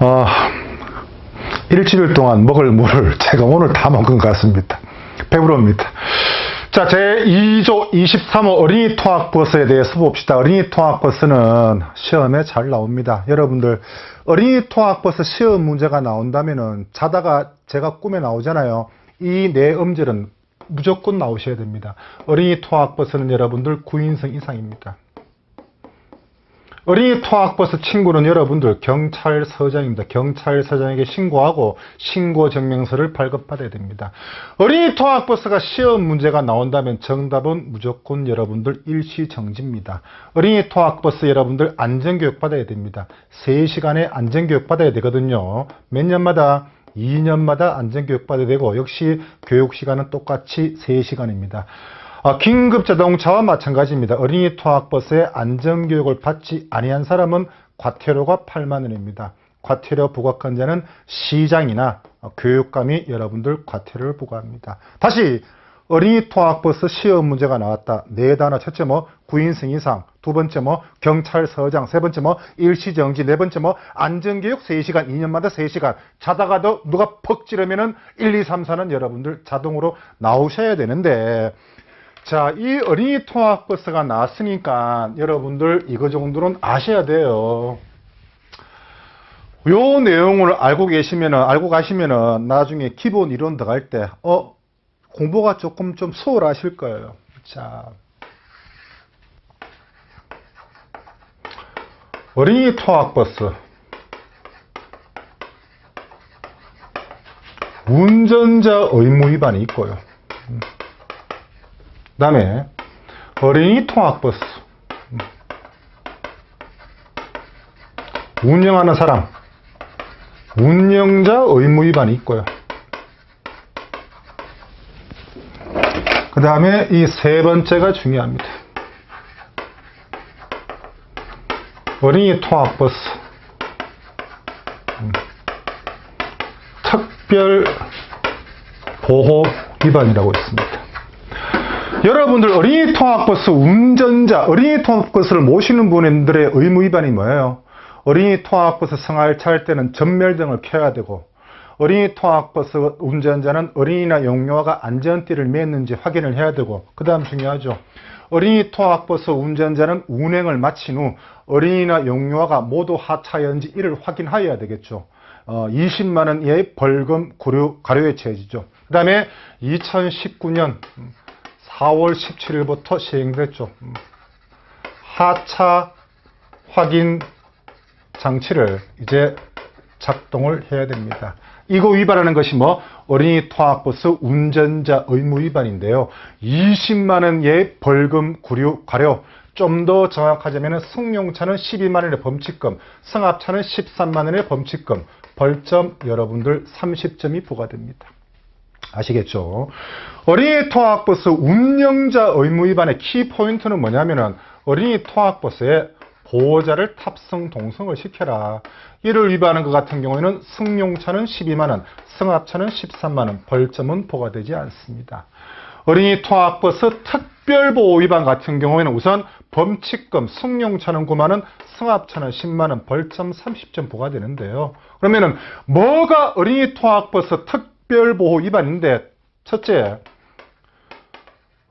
아, 일주일 동안 먹을 물을 제가 오늘 다 먹은 것 같습니다. 배부릅니다. 자, 제 2조 23호 어린이 통학버스에 대해서 봅시다. 어린이 통학버스는 시험에 잘 나옵니다. 여러분들, 어린이 통학버스 시험 문제가 나온다면은 자다가 제가 꿈에 나오잖아요. 이 네 음절은 무조건 나오셔야 됩니다. 어린이 통학버스는 여러분들 9인승 이상입니다. 어린이 통학버스 친구는 여러분들 경찰서장입니다. 경찰서장에게 신고하고 신고 증명서를 발급받아야 됩니다. 어린이 통학버스가 시험 문제가 나온다면 정답은 무조건 여러분들 일시정지입니다. 어린이 통학버스 여러분들 안전교육 받아야 됩니다. 3시간의 안전교육 받아야 되거든요. 몇 년마다 2년마다 안전교육 받아야 되고 역시 교육시간은 똑같이 3시간입니다. 아, 긴급 자동차와 마찬가지입니다. 어린이 통학버스에 안전교육을 받지 아니한 사람은 과태료가 8만 원입니다. 과태료 부과권자는 시장이나 교육감이 여러분들 과태료를 부과합니다. 다시 어린이 통학버스 시험 문제가 나왔다. 네 단어. 첫째 뭐 9인승 이상. 두 번째 뭐 경찰서장. 세 번째 뭐 일시정지. 네 번째 뭐 안전교육 3시간. 2년마다 3시간. 자다가도 누가 퍽 찌르면은 1, 2, 3, 4는 여러분들 자동으로 나오셔야 되는데 자, 이 어린이 통학버스가 나왔으니까 여러분들 이거 정도는 아셔야 돼요. 요 내용을 알고 계시면은, 알고 가시면은 나중에 기본 이론 들어갈 때, 어, 공부가 조금 좀 수월하실 거예요. 자. 어린이 통학버스. 운전자 의무 위반이 있고요. 그 다음에 어린이 통학버스 운영하는 사람 운영자 의무 위반이 있고요. 그 다음에 이 세 번째가 중요합니다. 어린이 통학버스 음. 특별 보호 위반이라고 있습니다. 여러분들 어린이 통학버스 운전자, 어린이 통학버스를 모시는 분들의 의무 위반이 뭐예요? 어린이 통학버스 승하차 할 때는 전멸등을 켜야 되고 어린이 통학버스 운전자는 어린이나 용료가 안전띠를 맸는지 확인을 해야 되고 그 다음 중요하죠. 어린이 통학버스 운전자는 운행을 마친 후 어린이나 용료가 모두 하차였는지 이를 확인하여야 되겠죠. 어, 20만 원 이하의 벌금 구류 가료에 처해지죠. 그 다음에 2019년 4월 17일부터 시행됐죠. 음. 하차 확인 장치를 이제 작동을 해야 됩니다. 이거 위반하는 것이 뭐 어린이 통학버스 운전자 의무 위반인데요. 20만 원의 벌금 구류 과료 좀 더 정확하자면 승용차는 12만 원의 범칙금, 승합차는 13만 원의 범칙금, 벌점 여러분들 30점이 부과됩니다. 아시겠죠? 어린이 통학버스 운영자 의무 위반의 키포인트는 뭐냐면은 어린이 통학버스에 보호자를 탑승 동승을 시켜라. 이를 위반하는 것 같은 경우에는 승용차는 12만원, 승합차는 13만원, 벌점은 부과되지 않습니다. 어린이 통학버스 특별보호 위반 같은 경우에는 우선 범칙금, 승용차는 9만원, 승합차는 10만원, 벌점 30점 부과되는데요. 그러면은 뭐가 어린이 통학버스 특 별보호 위반인데 첫째,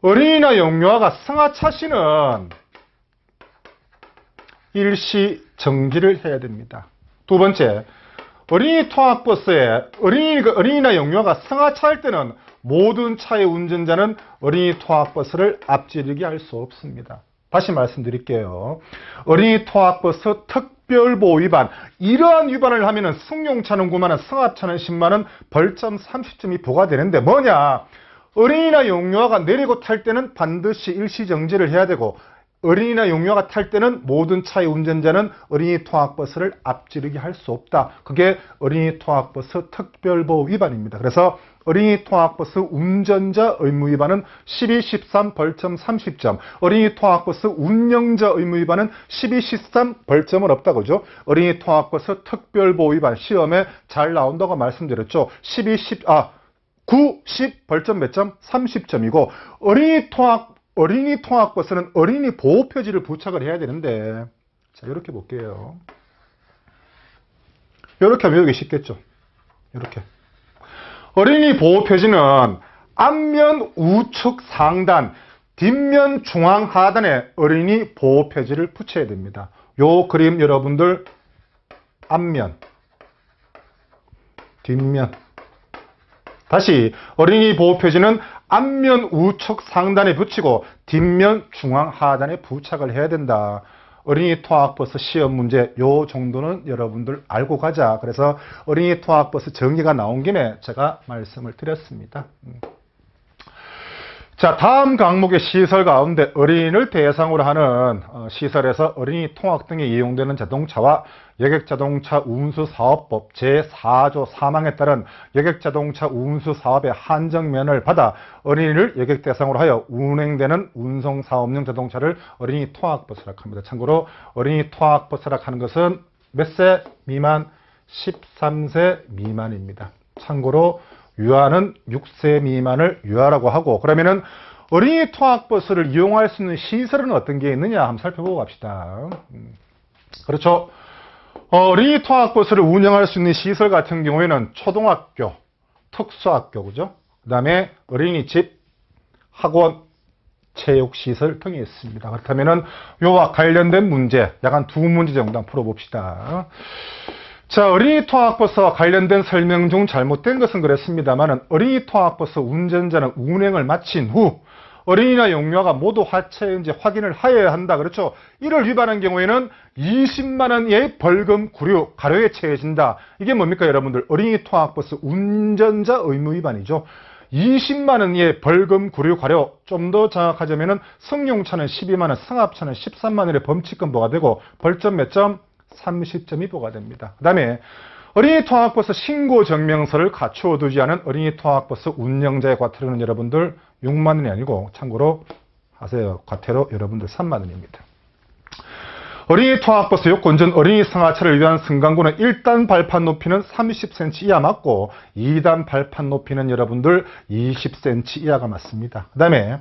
어린이나 영유아가 승하 차 시는 일시 정지를 해야 됩니다. 두 번째, 어린이 통학버스에 어린이, 어린이나 영유아가 승하차 할 때는 모든 차의 운전자는 어린이 통학버스를 앞지르게 할 수 없습니다. 다시 말씀드릴게요. 어린이 통학버스 특별보호 위반. 이러한 위반을 하면 은 승용차는 9만원, 승합차는 10만원, 벌점 30점이 부과되는데 뭐냐? 어린이나 용유아가 내리고 탈 때는 반드시 일시정지를 해야 되고 어린이나 용유아가 탈 때는 모든 차의 운전자는 어린이 통학버스를 앞지르게 할 수 없다. 그게 어린이 통학버스 특별보호 위반입니다. 그래서 어린이 통학버스 운전자 의무 위반은 12, 13 벌점 30점. 어린이 통학버스 운영자 의무 위반은 12, 13 벌점은 없다 그죠? 어린이 통학버스 특별보호 위반 시험에 잘 나온다고 말씀드렸죠. 12, 10, 아, 9, 10 벌점 몇 점? 30점이고 어린이 통학 어린이 통학버스는 어린이 보호 표지를 부착을 해야 되는데 자 이렇게 볼게요. 이렇게 하면 외우기 쉽겠죠. 이렇게. 어린이 보호 표지는 앞면 우측 상단, 뒷면 중앙 하단에 어린이 보호 표지를 붙여야 됩니다. 요 그림 여러분들 앞면, 뒷면. 다시 어린이 보호 표지는 앞면 우측 상단에 붙이고 뒷면 중앙 하단에 부착을 해야 된다. 어린이 통학버스 시험 문제 요 정도는 여러분들 알고 가자. 그래서 어린이 통학버스 정의가 나온 김에 제가 말씀을 드렸습니다. 음. 자, 다음 과목의 시설 가운데 어린이를 대상으로 하는 어, 시설에서 어린이 통학 등에 이용되는 자동차와 여객자동차 운수사업법 제4조 3항에 따른 여객자동차 운수사업의 한정면을 받아 어린이를 여객 대상으로 하여 운행되는 운송사업용 자동차를 어린이 통학버스라 합니다. 참고로 어린이 통학버스라 하는 것은 몇 세 미만? 13세 미만입니다. 참고로 유아는 6세 미만을 유아라고 하고 그러면은 어린이 통학버스를 이용할 수 있는 시설은 어떤 게 있느냐 한번 살펴보고 갑시다. 음. 그렇죠. 어린이 통학버스를 운영할 수 있는 시설 같은 경우에는 초등학교, 특수학교, 그죠? 그 다음에 어린이집, 학원, 체육시설 등이 있습니다. 그렇다면 은 요와 관련된 문제, 약간 두 문제 정도 풀어봅시다. 자, 어린이 통학버스와 관련된 설명 중 잘못된 것은 그랬습니다만은 어린이 통학버스 운전자는 운행을 마친 후 어린이나 용녀가 모두 하체인지 확인을 하여야 한다. 그렇죠? 이를 위반한 경우에는 20만 원의 벌금 구류 가료에 처해진다. 이게 뭡니까 여러분들? 어린이 통학버스 운전자 의무 위반이죠. 20만 원의 벌금 구류 가료 좀 더 정확하자면 은 승용차는 12만 원, 승합차는 13만 원의 범칙금 부과되고 벌점 몇 점? 30점이 부과됩니다. 그 다음에 어린이 통학버스 신고 증명서를 갖추어 두지 않은 어린이 통학버스 운영자의 과태료는 여러분들 6만 원이 아니고 참고로 하세요. 과태료 여러분들 3만 원입니다. 어린이 통학버스 요건 전 어린이 승하차를 위한 승강구는 1단 발판 높이는 30cm 이하 맞고 2단 발판 높이는 여러분들 20cm 이하가 맞습니다. 그 다음에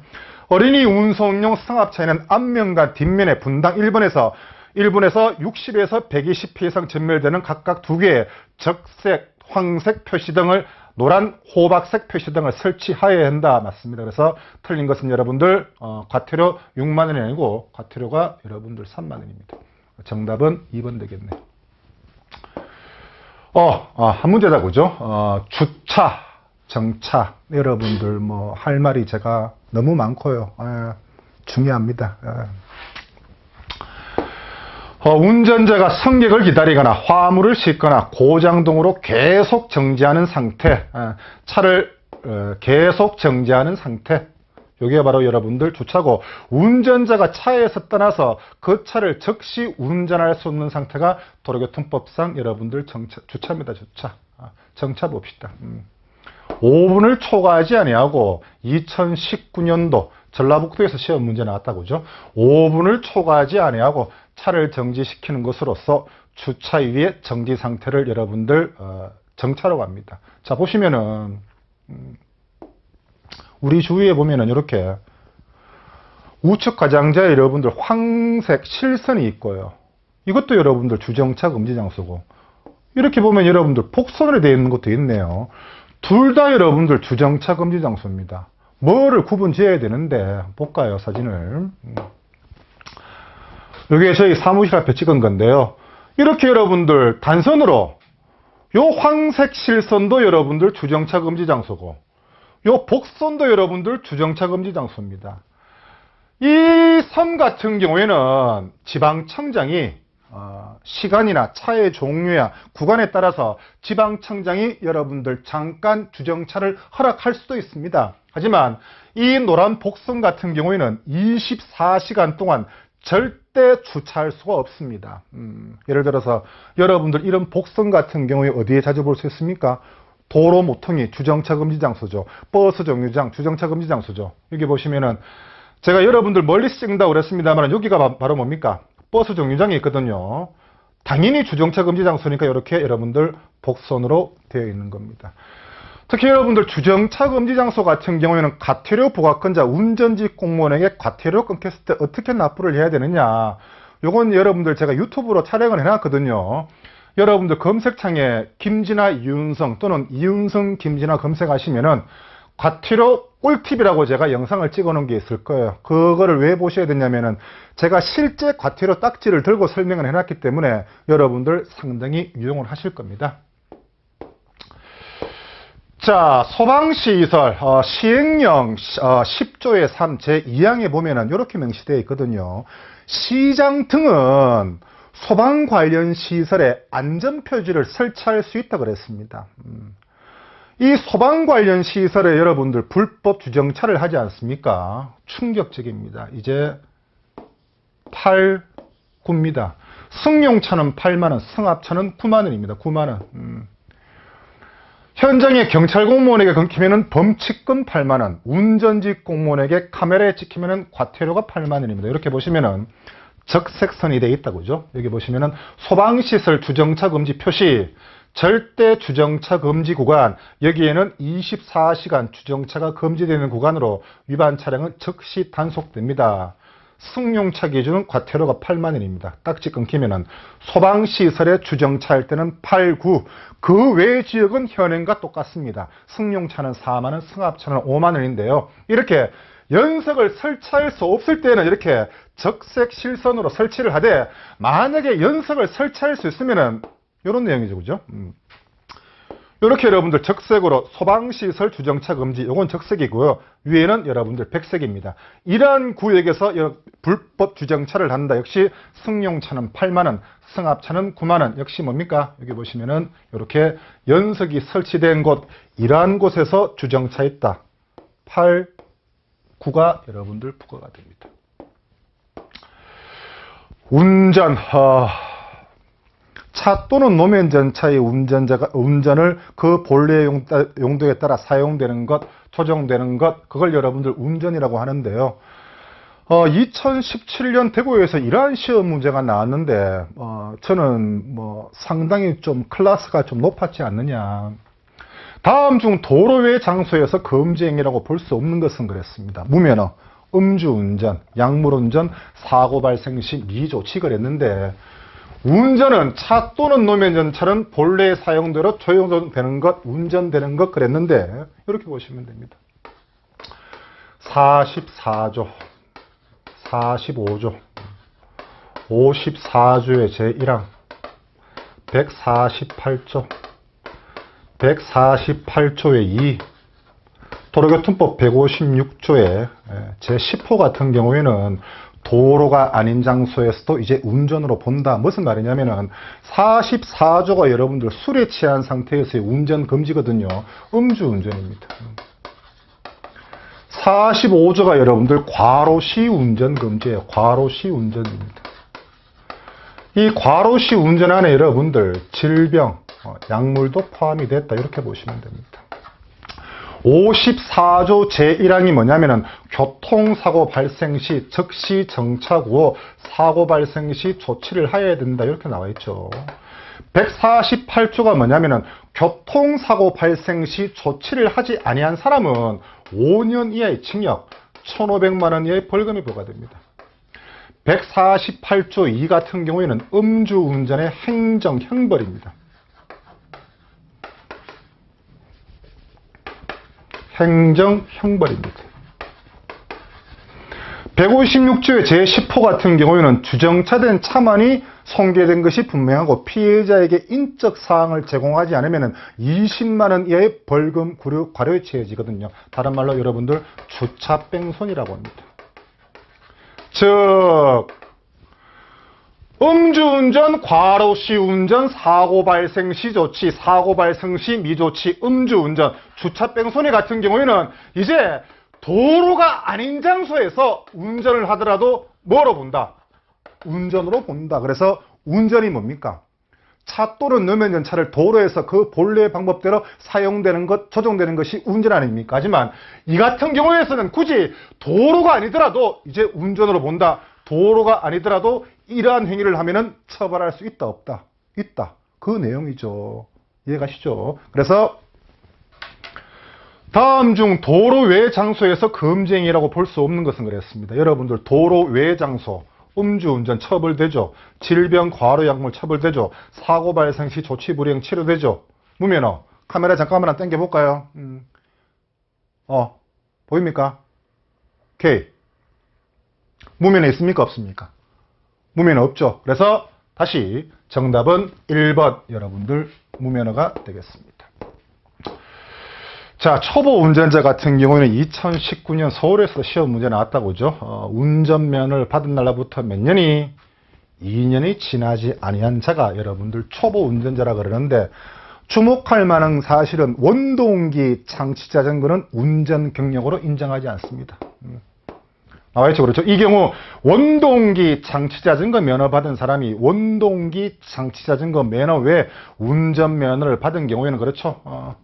어린이 운송용 승합차에는 앞면과 뒷면에 분당 1번에서 1분에서 60에서 120회 이상 전멸되는 각각 두 개의 적색, 황색 표시 등을 노란, 호박색 표시 등을 설치하여야 한다. 맞습니다. 그래서 틀린 것은 여러분들 어, 과태료 6만 원이 아니고 과태료가 여러분들 3만 원입니다. 정답은 2번 되겠네. 어, 어, 한 문제 다 그죠? 어, 주차, 정차. 여러분들 뭐 할 말이 제가 너무 많고요. 아, 중요합니다. 아. 어, 운전자가 승객을 기다리거나 화물을 싣거나 고장 등으로 계속 정지하는 상태, 어, 차를 어, 계속 정지하는 상태. 이게 바로 여러분들 주차고 운전자가 차에서 떠나서 그 차를 즉시 운전할 수 없는 상태가 도로교통법상 여러분들 정차, 주차입니다. 주차. 아, 정차 봅시다. 음. 5분을 초과하지 아니하고 2019년도 전라북도에서 시험 문제 나왔다고 그죠? 5분을 초과하지 아니하고 차를 정지시키는 것으로서 주차 위에 정지 상태를 여러분들 어, 정차라고 합니다. 자 보시면은 음, 우리 주위에 보면은 이렇게 우측 가장자에 여러분들 황색 실선이 있고요. 이것도 여러분들 주정차 금지 장소고 이렇게 보면 여러분들 복선으로 되어 있는 것도 있네요. 둘 다 여러분들 주정차 금지 장소입니다. 뭐를 구분 지어야 되는데 볼까요 사진을 음. 여기에 저희 사무실 앞에 찍은 건데요 이렇게 여러분들 단선으로 요 황색 실선도 여러분들 주정차 금지 장소고 요 복선도 여러분들 주정차 금지 장소입니다 이선 같은 경우에는 지방청장이 어, 시간이나 차의 종류야 구간에 따라서 지방청장이 여러분들 잠깐 주정차를 허락할 수도 있습니다. 하지만 이 노란 복선 같은 경우에는 24시간 동안 절대 주차할 수가 없습니다. 음, 예를 들어서 여러분들 이런 복선 같은 경우에 어디에 자주 볼 수 있습니까? 도로 모퉁이 주정차 금지 장소죠. 버스 정류장 주정차 금지 장소죠. 여기 보시면은 제가 여러분들 멀리서 찍는다고 그랬습니다만 여기가 바- 바로 뭡니까? 버스 정류장이 있거든요. 당연히 주정차 금지 장소니까 이렇게 여러분들 복선으로 되어 있는 겁니다. 특히 여러분들 주정차 금지 장소 같은 경우에는 과태료 부과권자 운전직 공무원에게 과태료 끊겼을 때 어떻게 납부를 해야 되느냐. 요건 여러분들 제가 유튜브로 촬영을 해놨거든요. 여러분들 검색창에 김진아 이윤성 또는 이윤성 김진아 검색하시면은 과티로 꿀팁이라고 제가 영상을 찍어 놓은 게 있을 거예요. 그거를 왜 보셔야 되냐면은 제가 실제 과티로 딱지를 들고 설명을 해놨기 때문에 여러분들 상당히 유용을 하실 겁니다. 자, 소방시설, 어, 시행령 어, 10조의 3 제2항에 보면은 이렇게 명시되어 있거든요. 시장 등은 소방 관련 시설에 안전표지를 설치할 수 있다 그랬습니다. 음. 이 소방 관련 시설에 여러분들 불법 주정차를 하지 않습니까? 충격적입니다. 이제 8, 9입니다. 승용차는 8만원, 승합차는 9만원입니다. 9만원. 음. 현장에 경찰 공무원에게 끊기면 범칙금 8만원, 운전직 공무원에게 카메라에 찍히면 과태료가 8만원입니다. 이렇게 보시면은 적색선이 되어 있다고 죠 여기 보시면은 소방시설 주정차 금지 표시, 절대 주정차 금지 구간, 여기에는 24시간 주정차가 금지되는 구간으로 위반 차량은 즉시 단속됩니다. 승용차 기 준은 과태료가 8만 원입니다. 딱지 끊기면은 소방시설에 주정차할 때는 8, 9, 그 외 지역은 현행과 똑같습니다. 승용차는 4만 원, 승합차는 5만 원인데요. 이렇게 연석을 설치할 수 없을 때는 이렇게 적색 실선으로 설치를 하되 만약에 연석을 설치할 수 있으면은 이런 내용이죠, 그죠? 음. 이렇게 여러분들 적색으로 소방시설 주정차 금지, 요건 적색이고요. 위에는 여러분들 백색입니다. 이러한 구역에서 불법 주정차를 한다. 역시 승용차는 8만원, 승합차는 9만원. 역시 뭡니까? 여기 보시면은 이렇게 연석이 설치된 곳, 이러한 곳에서 주정차 있다. 8, 9가 여러분들 부과가 됩니다. 운전, 어, 차 또는 노면 전차의 운전자가 운전을 그 본래 용도에 따라 사용되는 것, 조정되는 것, 그걸 여러분들 운전이라고 하는데요. 어, 2017년 대구에서 이러한 시험 문제가 나왔는데, 어, 저는 뭐 상당히 좀 클래스가 좀 높았지 않느냐. 다음 중 도로 외 장소에서 금지행위라고 볼 수 없는 것은 그랬습니다. 무면허, 음주운전, 약물운전, 사고 발생 시 미조치 그랬는데, 운전은 차 또는 노면 전차는 본래 사용대로 조용되는 것, 운전되는 것 그랬는데 이렇게 보시면 됩니다. 44조, 45조, 54조의 제1항, 148조, 148조의 2, 도로교통법 156조의 제10호 같은 경우에는 도로가 아닌 장소에서도 이제 운전으로 본다. 무슨 말이냐면은 44조가 여러분들 술에 취한 상태에서의 운전 금지거든요. 음주 운전입니다. 45조가 여러분들 과로시 운전 금지예요. 과로시 운전입니다. 이 과로시 운전 안에 여러분들 질병, 어, 약물도 포함이 됐다. 이렇게 보시면 됩니다. 54조 제1항이 뭐냐면은 교통사고 발생 시 즉시 정차고 사고 발생 시 조치를 하여야 된다 이렇게 나와 있죠. 148조가 뭐냐면은 교통사고 발생 시 조치를 하지 아니한 사람은 5년 이하의 징역, 1,500만 원 이하의 벌금이 부과됩니다. 148조 2 같은 경우에는 음주운전의 행정 형벌입니다. 행정 형벌입니다. 156조의 제10호 같은 경우에는 주정차된 차만이 손괴된 것이 분명하고 피해자에게 인적 사항을 제공하지 않으면 20만 원 이하의 벌금 구류 과료에 처해지거든요. 다른 말로 여러분들 주차 뺑손이라고 합니다. 즉 음주운전, 과로시 운전, 사고 발생 시 조치, 사고 발생 시 미조치, 음주운전, 주차뺑소니 같은 경우에는 이제 도로가 아닌 장소에서 운전을 하더라도 뭐로 본다? 운전으로 본다. 그래서 운전이 뭡니까? 차 또는 노면전 차를 도로에서 그 본래의 방법대로 사용되는 것, 조정되는 것이 운전 아닙니까? 하지만 이 같은 경우에서는 굳이 도로가 아니더라도 이제 운전으로 본다. 도로가 아니더라도 이러한 행위를 하면은 처벌할 수 있다 없다 있다 그 내용이죠 이해가시죠 그래서 다음 중 도로 외 장소에서 금지행위라고 볼 수 없는 것은 그랬습니다 여러분들 도로 외 장소 음주운전 처벌되죠. 질병 과로 약물 처벌되죠. 사고 발생 시 조치 불이행 치료되죠. 무면허. 카메라 잠깐만 당겨 볼까요? 음. 어. 보입니까? 오케이. 무면허 있습니까? 없습니까? 무면허 없죠. 그래서 다시 정답은 1번 여러분들 무면허가 되겠습니다. 자, 초보 운전자 같은 경우에는 2019년 서울에서 시험 문제 나왔다고 죠 어, 운전면허를 받은 날로부터 몇 년이 2년이 지나지 아니한 자가 여러분들 초보 운전자라 그러는데 주목할 만한 사실은 원동기 장치 자전거는 운전 경력으로 인정하지 않습니다. 음. 나와있죠. 그렇죠. 이 경우 원동기 장치 자전거 면허 받은 사람이 원동기 장치 자전거 면허 외 운전 면허를 받은 경우에는 그렇죠. 어,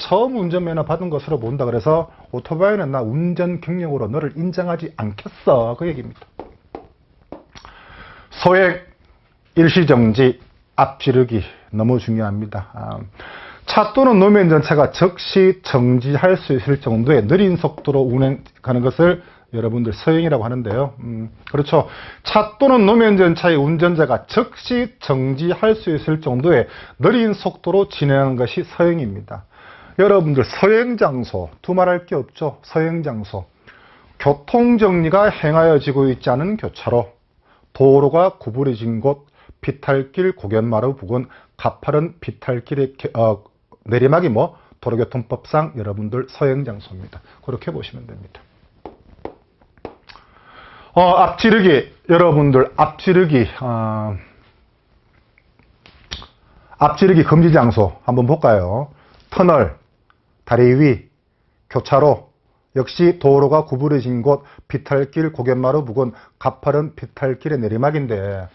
처음 운전면허 받은 것으로 본다. 그래서 오토바이는 나 운전 경력으로 너를 인정하지 않겠어. 그 얘기입니다. 소액 일시정지 앞지르기 너무 중요합니다. 아, 차 또는 노면 전차가 즉시 정지할 수 있을 정도의 느린 속도로 운행하는 것을 여러분들 서행이라고 하는데요. 음, 그렇죠. 차 또는 노면 전차의 운전자가 즉시 정지할 수 있을 정도의 느린 속도로 진행하는 것이 서행입니다. 여러분들 서행 장소 두말할 게 없죠. 서행 장소 교통 정리가 행하여지고 있지 않은 교차로 도로가 구부러진 곳 비탈길 고견마루 부근 가파른 비탈길의 어, 내리막이 뭐 도로교통법상 여러분들 서행 장소입니다. 그렇게 보시면 됩니다. 어, 앞지르기 여러분들 앞지르기 어, 앞지르기 금지 장소 한번 볼까요? 터널, 다리 위, 교차로, 역시 도로가 구부러진 곳, 비탈길, 고갯마루 부근, 가파른 비탈길의 내리막인데,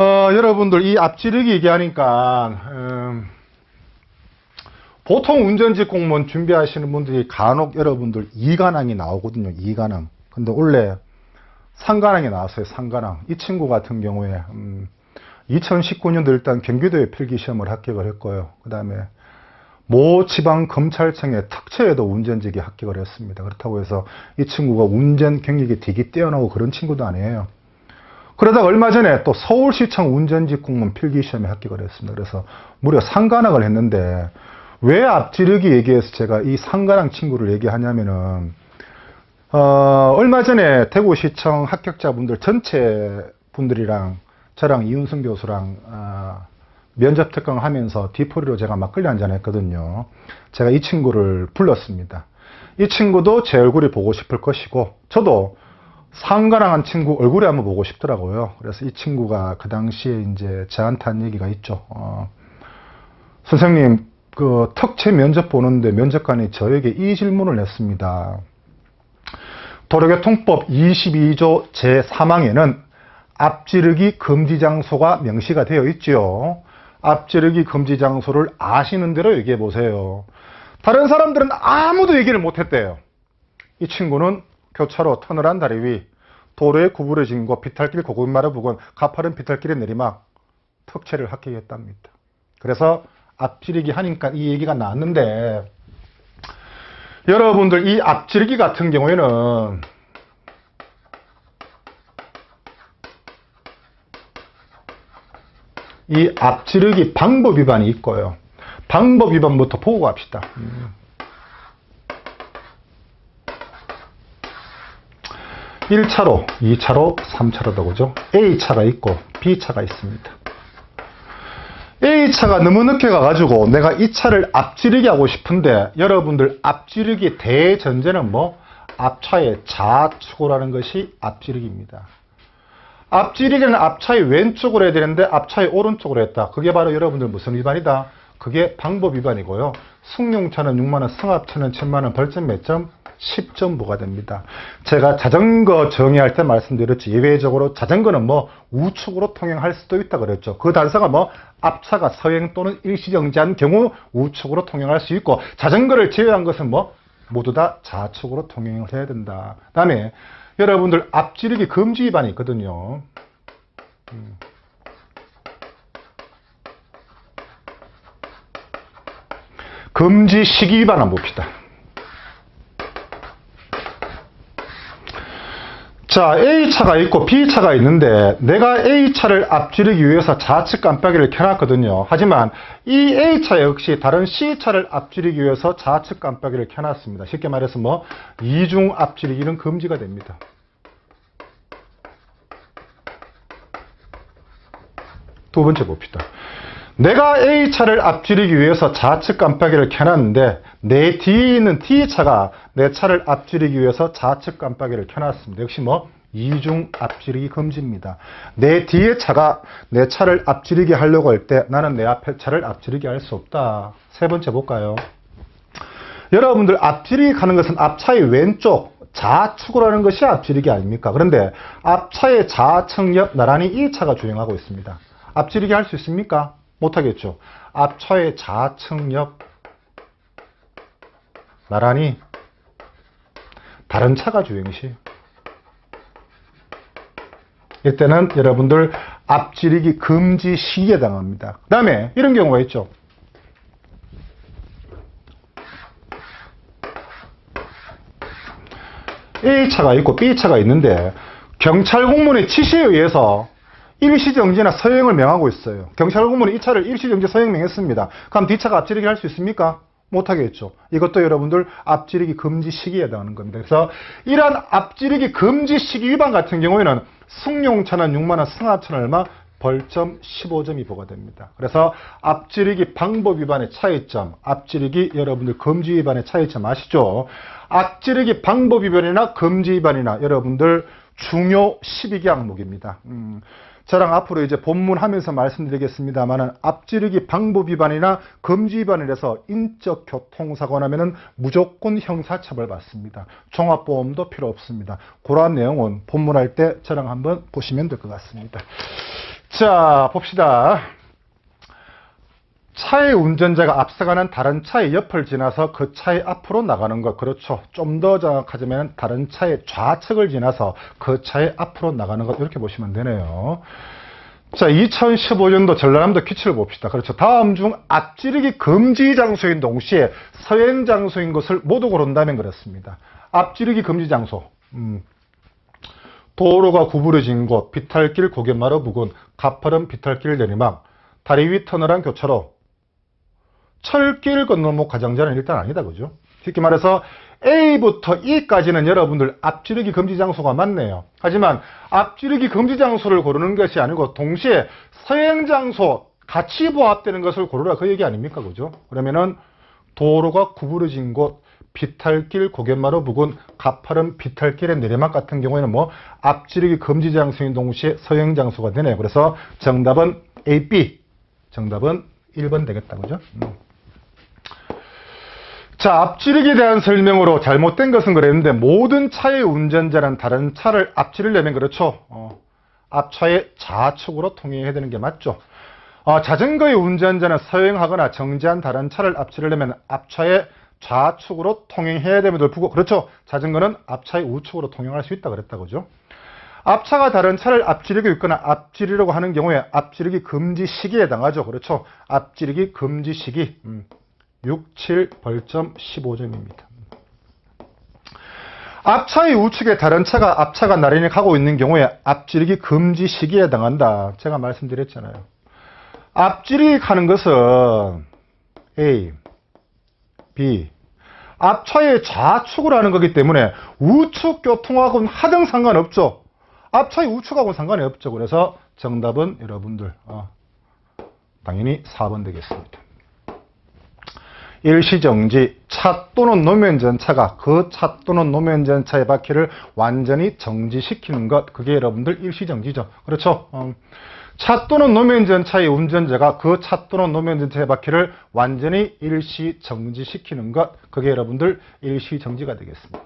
어, 여러분들 이 앞지르기 얘기하니까, 음, 보통 운전직 공무원 준비하시는 분들이 간혹 여러분들 이관왕이 나오거든요, 이관왕. 근데 원래 상관왕이 나왔어요, 상관왕. 이 친구 같은 경우에, 음, 2019년도 일단 경기도에 필기시험을 합격을 했고요. 그 다음에 모 지방 검찰청의 특채에도 운전직이 합격을 했습니다. 그렇다고 해서 이 친구가 운전 경력이 되게 뛰어나고 그런 친구도 아니에요. 그러다가 얼마 전에 또 서울시청 운전직 공무원 필기시험에 합격을 했습니다. 그래서 무려 상관왕을 했는데 왜 앞지르기 얘기해서 제가 이 상관왕 친구를 얘기하냐면은 어, 얼마 전에 대구시청 합격자분들 전체 분들이랑 저랑 이윤승 교수랑 아, 면접 특강 하면서 뒤풀이로 제가 막걸리 한잔 했거든요. 제가 이 친구를 불렀습니다. 이 친구도 제 얼굴이 보고 싶을 것이고 저도 상가랑한 친구 얼굴에 한번 보고 싶더라고요. 그래서 이 친구가 그 당시에 이제 저한테 한 얘기가 있죠. 어, 선생님, 그 특채 면접 보는데 면접관이 저에게 이 질문을 했습니다. 도로교통법 22조 제3항에는 앞지르기 금지 장소가 명시가 되어 있죠. 앞지르기 금지 장소를 아시는 대로 얘기해 보세요. 다른 사람들은 아무도 얘기를 못 했대요. 이 친구는 교차로 터널한 다리 위, 도로에 구부러진 곳, 비탈길 고급마루 부근, 가파른 비탈길의 내리막, 특채를 합격했답니다. 그래서 앞지르기 하니까 이 얘기가 나왔는데, 여러분들 이 앞지르기 같은 경우에는 이 앞지르기 방법 위반이 있고요. 방법 위반부터 보고 갑시다. 음. 1차로, 2차로, 3차로도 그죠? A차가 있고 B차가 있습니다. A차가 너무 늦게 가가지고 내가 이 차를 앞지르기 하고 싶은데 여러분들 앞지르기 대전제는 뭐? 앞차의 좌측으로 는 것이 앞지르기입니다. 앞지르기는 앞차의 왼쪽으로 해야 되는데 앞차의 오른쪽으로 했다. 그게 바로 여러분들 무슨 위반이다? 그게 방법 위반이고요. 승용차는 6만원, 승합차는 1000만원, 벌점 몇 점? 10점 부과됩니다. 제가 자전거 정의할 때 말씀드렸죠. 예외적으로 자전거는 뭐 우측으로 통행할 수도 있다 그랬죠. 그 단서가 뭐 앞차가 서행 또는 일시정지한 경우 우측으로 통행할 수 있고 자전거를 제외한 것은 뭐 모두 다 좌측으로 통행을 해야 된다. 다음에 여러분들 앞지르기 금지 위반이 있거든요. 음. 금지 시기 위반 한번 봅시다. 자, A차가 있고 B차가 있는데 내가 A차를 앞지르기 위해서 좌측 깜빡이를 켜놨거든요. 하지만 이 A차 역시 다른 C차를 앞지르기 위해서 좌측 깜빡이를 켜놨습니다. 쉽게 말해서 뭐 이중 앞지르기는 금지가 됩니다. 두 번째 봅시다. 내가 A차를 앞지르기 위해서 좌측 깜빡이를 켜놨는데 내 뒤에 있는 T차가 내 차를 앞지르기 위해서 좌측 깜빡이를 켜놨습니다. 역시 뭐 이중 앞지르기 금지입니다. 내 뒤에 차가 내 차를 앞지르게 하려고 할 때 나는 내 앞에 차를 앞지르게 할 수 없다. 세 번째 볼까요? 여러분들 앞지르기 가는 것은 앞차의 왼쪽 좌측으로 하는 것이 앞지르기 아닙니까? 그런데 앞차의 좌측 옆 나란히 이 차가 주행하고 있습니다. 앞지르기 할 수 있습니까? 못하겠죠. 앞차의 좌측 옆 나란히 다른 차가 주행 시 이때는 여러분들 앞지르기 금지 시기에 당합니다. 그 다음에 이런 경우가 있죠. A차가 있고 B차가 있는데 경찰 공무원의 지시에 의해서 일시정지나 서행을 명하고 있어요. 경찰 공무원이 이 차를 일시정지 서행 명했습니다. 그럼 D차가 앞지르기 할 수 있습니까? 못하겠죠. 이것도 여러분들 앞지르기 금지 시기에 해당하는 겁니다. 그래서 이러한 앞지르기 금지 시기 위반 같은 경우에는 승용차는 6만원, 승합차는 얼마? 벌점 15점이 부과됩니다. 그래서 앞지르기 방법 위반의 차이점, 앞지르기 여러분들 금지 위반의 차이점 아시죠? 앞지르기 방법 위반이나 금지 위반이나 여러분들 중요 12개 항목입니다. 음, 저랑 앞으로 이제 본문 하면서 말씀드리겠습니다만은 앞지르기 방법 위반이나 금지 위반을 해서 인적 교통사고 나면은 무조건 형사처벌 받습니다. 종합보험도 필요 없습니다. 그러한 내용은 본문할 때 저랑 한번 보시면 될 것 같습니다. 자, 봅시다. 차의 운전자가 앞서가는 다른 차의 옆을 지나서 그 차의 앞으로 나가는 것. 그렇죠. 좀 더 정확하자면 다른 차의 좌측을 지나서 그 차의 앞으로 나가는 것. 이렇게 보시면 되네요. 자, 2015년도 전라남도 퀴즈를 봅시다. 그렇죠. 다음 중 앞지르기 금지 장소인 동시에 서행 장소인 것을 모두 고른다면 그렇습니다. 앞지르기 금지 장소. 음. 도로가 구부러진 곳, 비탈길 고갯마루 부근, 가파른 비탈길 내리막, 다리 위 터널한 교차로, 철길 건너목 가장자는 일단 아니다, 그죠? 쉽게 말해서 A부터 E까지는 여러분들 앞지르기 금지 장소가 맞네요. 하지만 앞지르기 금지 장소를 고르는 것이 아니고 동시에 서행 장소 같이 부합되는 것을 고르라 그 얘기 아닙니까? 그죠? 그러면은 도로가 구부러진 곳, 비탈길 고갯마루 부근, 가파른 비탈길의 내리막 같은 경우에는 뭐 앞지르기 금지 장소인 동시에 서행 장소가 되네요. 그래서 정답은 A, B. 정답은 1번 되겠다. 그죠? 음. 자, 앞지르기에 대한 설명으로 잘못된 것은 그랬는데 모든 차의 운전자는 다른 차를 앞지르려면 그렇죠. 어, 앞차의 좌측으로 통행해야 되는 게 맞죠. 어, 자전거의 운전자는 서행하거나 정지한 다른 차를 앞지르려면 앞차의 좌측으로 통행해야 됨에도 불구하고 그렇죠. 자전거는 앞차의 우측으로 통행할 수 있다 그랬다 그죠. 앞차가 다른 차를 앞지르고 있거나 앞지르려고 하는 경우에 앞지르기 금지 시기에 해당하죠. 그렇죠. 앞지르기 금지 시기. 음. 6, 7 벌점 15점입니다. 앞차의 우측에 다른 차가 앞차가 나란히 가고 있는 경우에 앞지르기 금지 시기에 해당한다. 제가 말씀드렸잖아요. 앞지르기 가는 것은 A, B, 앞차의 좌측으로 하는 거기 때문에 우측 교통하고는 하등 상관없죠. 앞차의 우측하고는 상관이 없죠. 그래서 정답은 여러분들 어, 당연히 4번 되겠습니다. 일시정지 차 또는 노면 전차가 그 차 또는 노면 전차의 바퀴를 완전히 정지시키는 것 그게 여러분들 일시정지죠. 그렇죠? 어, 차 또는 노면 전차의 운전자가 그 차 또는 노면 전차의 바퀴를 완전히 일시정지시키는 것 그게 여러분들 일시정지가 되겠습니다.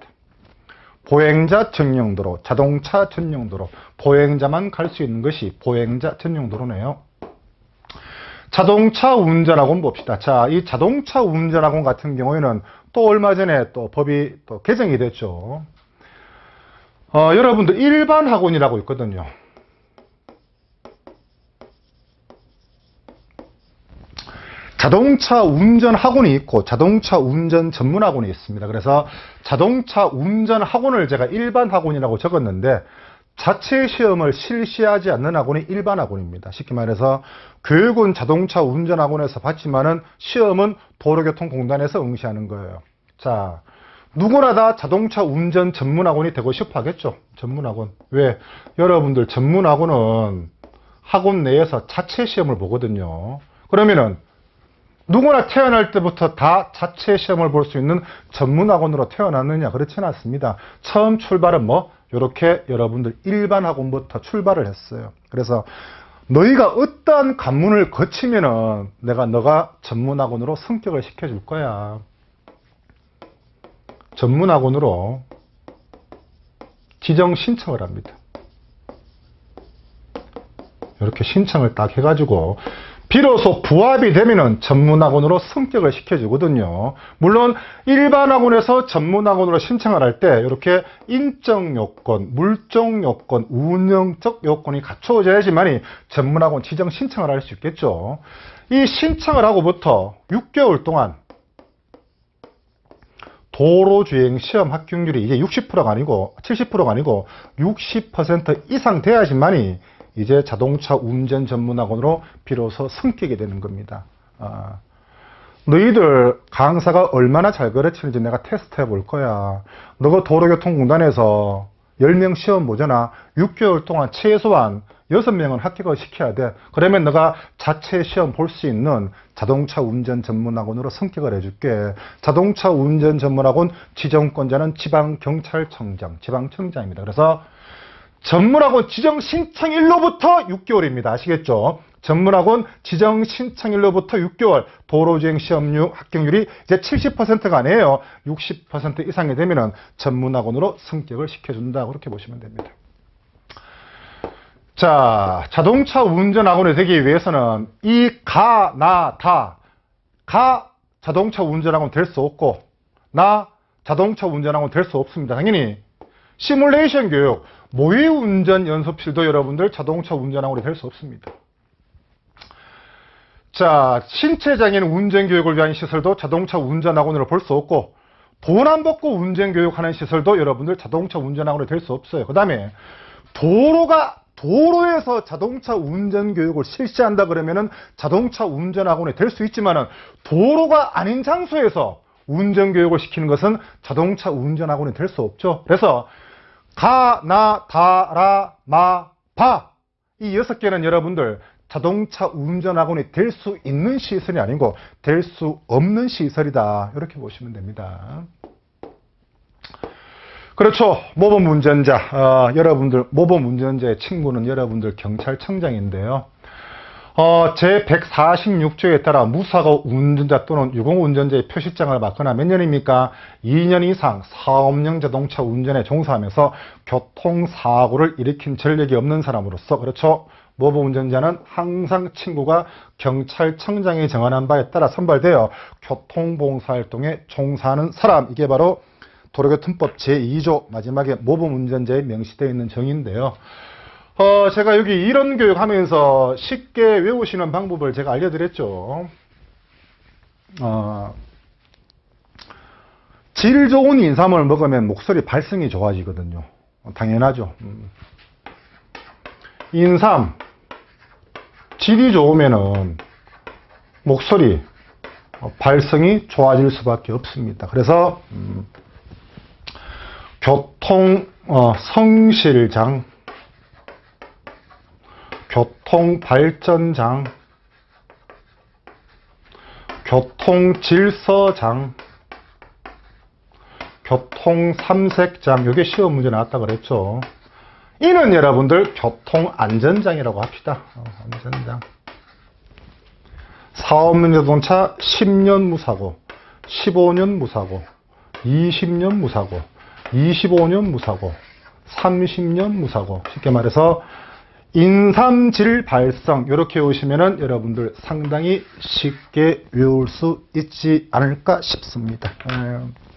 보행자 전용도로, 자동차 전용도로, 보행자만 갈 수 있는 것이 보행자 전용도로네요. 자동차 운전학원 봅시다. 자, 이 자동차 운전학원 같은 경우에는 또 얼마 전에 또 법이 또 개정이 됐죠. 어, 여러분들 일반 학원이라고 있거든요. 자동차 운전 학원이 있고 자동차 운전 전문 학원이 있습니다. 그래서 자동차 운전 학원을 제가 일반 학원이라고 적었는데 자체 시험을 실시하지 않는 학원이 일반 학원입니다. 쉽게 말해서 교육은 자동차 운전 학원에서 받지만은 시험은 도로교통공단에서 응시하는 거예요. 자, 누구나 다 자동차 운전 전문 학원이 되고 싶어 하겠죠. 전문 학원. 왜? 여러분들 전문 학원은 학원 내에서 자체 시험을 보거든요. 그러면은 누구나 태어날 때부터 다 자체 시험을 볼 수 있는 전문 학원으로 태어났느냐? 그렇지는 않습니다. 처음 출발은 뭐? 이렇게 여러분들 일반 학원부터 출발을 했어요. 그래서 너희가 어떠한 관문을 거치면은 내가 너가 전문 학원으로 성격을 시켜줄 거야. 전문 학원으로 지정 신청을 합니다. 이렇게 신청을 딱 해가지고 비로소 부합이 되면은 전문학원으로 성격을 시켜주거든요. 물론 일반 학원에서 전문학원으로 신청을 할 때 이렇게 인적 요건, 물적 요건, 운영적 요건이 갖춰져야지만이 전문학원 지정 신청을 할 수 있겠죠. 이 신청을 하고부터 6개월 동안 도로주행 시험 합격률이 이제 60%가 아니고 70%가 아니고 60% 이상 돼야지만이 이제 자동차 운전 전문학원으로 비로소 승격이 되는 겁니다. 아, 너희들 강사가 얼마나 잘 가르치는지 내가 테스트 해 볼 거야. 너가 도로교통공단에서 10명 시험 보잖아. 6개월 동안 최소한 6명은 합격을 시켜야 돼. 그러면 너가 자체 시험 볼 수 있는 자동차 운전 전문학원으로 성격을 해줄게. 자동차 운전 전문학원 지정권자는 지방경찰청장, 지방청장입니다. 그래서 전문학원 지정 신청일로부터 6개월입니다. 아시겠죠? 전문학원 지정 신청일로부터 6개월 도로주행 시험률 합격률이 이제 70%가 아니에요. 60% 이상이 되면은 전문학원으로 승격을 시켜준다. 그렇게 보시면 됩니다. 자, 자동차 운전학원이 되기 위해서는 이 가, 나, 다. 가 자동차 운전학원 될 수 없고, 나 자동차 운전학원 될 수 없습니다. 당연히 시뮬레이션 교육, 모의 운전 연습실도 여러분들 자동차 운전학원이 될수 없습니다. 자, 신체장애인 운전 교육을 위한 시설도 자동차 운전학원으로 볼 수 없고, 돈 안 받고 운전 교육하는 시설도 여러분들 자동차 운전학원이 될수 없어요. 그 다음에 도로가 도로에서 자동차 운전 교육을 실시한다 그러면은 자동차 운전학원이 될 수 있지만은 도로가 아닌 장소에서 운전 교육을 시키는 것은 자동차 운전학원이 될 수 없죠. 그래서 가, 나, 다, 라, 마, 바. 이 여섯 개는 여러분들 자동차 운전학원이 될 수 있는 시설이 아니고 될 수 없는 시설이다. 이렇게 보시면 됩니다. 그렇죠. 모범 운전자. 어, 여러분들, 모범 운전자의 친구는 여러분들 경찰청장인데요. 어, 제 146조에 따라 무사고 운전자 또는 유공 운전자의 표시장을 받거나 몇 년입니까? 2년 이상 사업용 자동차 운전에 종사하면서 교통사고를 일으킨 전력이 없는 사람으로서 그렇죠. 모범 운전자는 항상 친구가 경찰청장이 정하는 바에 따라 선발되어 교통봉사활동에 종사하는 사람. 이게 바로 도로교통법 제2조 마지막에 모범 운전자에 명시되어 있는 정의인데요. 어, 제가 여기 이런 교육 하면서 쉽게 외우시는 방법을 제가 알려드렸죠. 어, 질 좋은 인삼을 먹으면 목소리 발성이 좋아지거든요. 당연하죠. 음. 인삼, 질이 좋으면은 목소리, 어, 발성이 좋아질 수밖에 없습니다. 그래서, 음, 교통, 어, 성실장, 교통발전장, 교통질서장, 교통삼색장, 이게 시험 문제 나왔다 그랬죠. 이는 여러분들 교통안전장이라고 합시다. 어, 안전장. 사업용 자동차 10년 무사고, 15년 무사고, 20년 무사고, 25년 무사고, 30년 무사고. 쉽게 말해서 인삼질 발성 이렇게 오시면은 여러분들 상당히 쉽게 외울 수 있지 않을까 싶습니다. 에.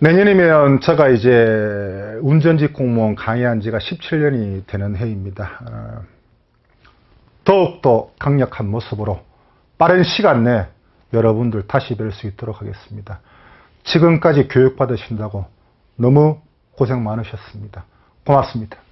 내년이면 제가 이제 운전직 공무원 강의한 지가 17년이 되는 해입니다. 어, 더욱더 강력한 모습으로 빠른 시간 내에 여러분들 다시 뵐 수 있도록 하겠습니다. 지금까지 교육받으신다고 너무 고생 많으셨습니다. 고맙습니다.